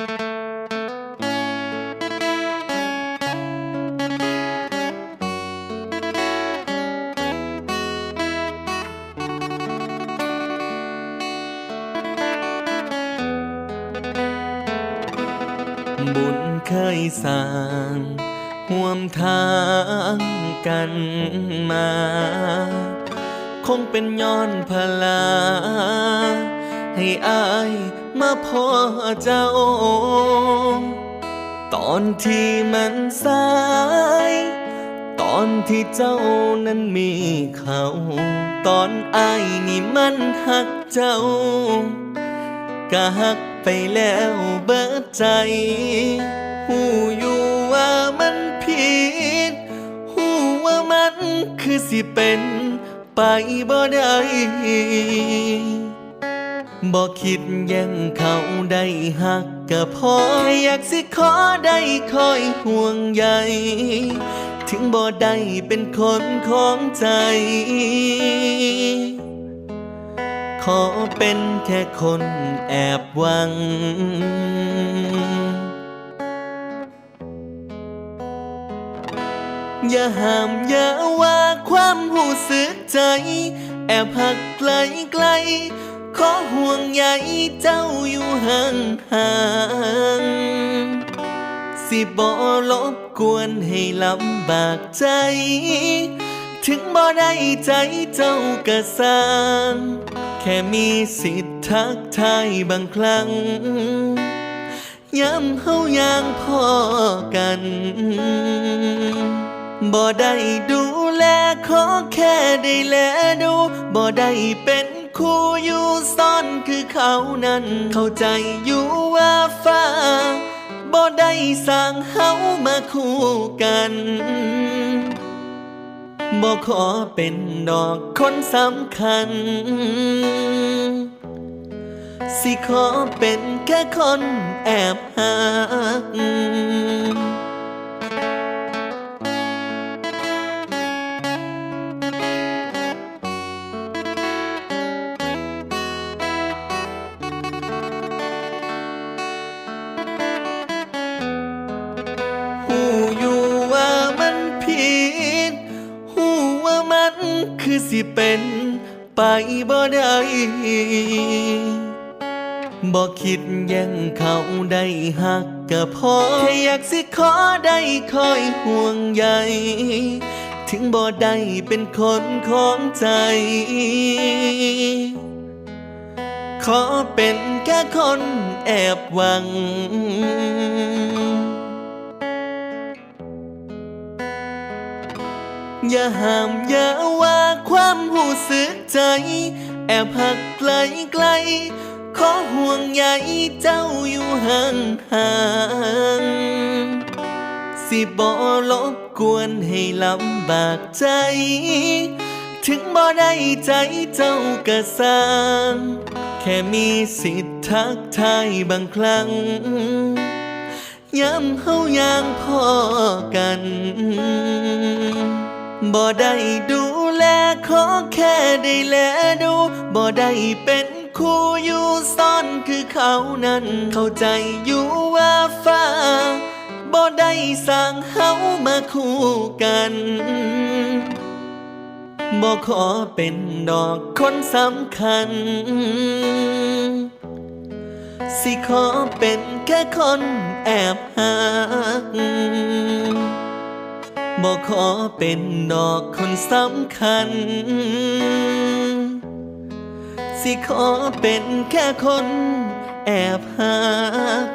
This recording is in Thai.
บุญเคยสร้างห่วมทางกันมา คงเป็นย้อนพลา ให้อายมาพ่อเจ้า ตอนที่มันสาย ตอนที่เจ้านั้นมีเขา ตอนอายนี่มันหักเจ้าก็หักไปแล้วเบิดใจ หูอยู่ว่ามันผิด หูว่ามันคือสิเป็นไปบ่ได้ บ่คิดแยังเขาได้หักก็พอแค่อยากสิขอได้คอยห่วงใยถึงบ่ได้เป็นคนของใจ ขอเป็นแค่คนแอบหวังอย่าห้ามอย่าว่าความหูสึกใจ แอบหักไกลไกล ขอห่วงใยเจ้าอยู่ห่างห่างๆสิบ่ลบกวนให้ลำบากใจ ถึงบ่ได้ใจเจ้าก็สางแค่มีสิทธิ์ทักทายบางครั้งย้ำเฮาอย่างพอกันบ่ได้ดูแลขอแค่ได้แลดูบ่ได้เป็น คู่อยู่ซ่อนคือเขานั้น เข้าใจอยู่ว่าฟ้าบ่ได้สร้างเฮามาคู่กันบ่ขอเป็นดอกคนสำคัญ สิขอเป็นแค่คนแอบหัก หูอยู่ว่ามันผิดหูว่ามันคือสิเป็นไปบ่ได้บ่คิดยังเขาได้หักก็พอแค่อยากสิขอได้คอยห่วงใยถึงบ่ได้เป็นคนของใจ ขอเป็นแค่คนแอบหวัง อย่าห้ามอย่าว่าความหูสึกใจ แอบหักไกลไกล ขอห่วงใยเจ้าอยู่ห่างห่างสิบ่ลบกวนให้ลำบากใจ ถึงบ่ได้ใจเจ้าก็สร้าง แค่มีสิทธิ์ทักทายบางครั้งย้ำเฮาอย่างพอกัน บ่ได้ดูแลขอแค่ได้แลดูบ่ได้เป็นคู่อยู่ซ่อนคือเขานั้น เข้าใจอยู่ว่าฟ้าบ่ได้สร้างเฮามาคู่กันบ่ขอเป็นดอกคนสำคัญ สิขอเป็นแค่คนแอบหัก บอกขอเป็นดอกคนสำคัญ สิขอเป็นแค่คนแอบหัก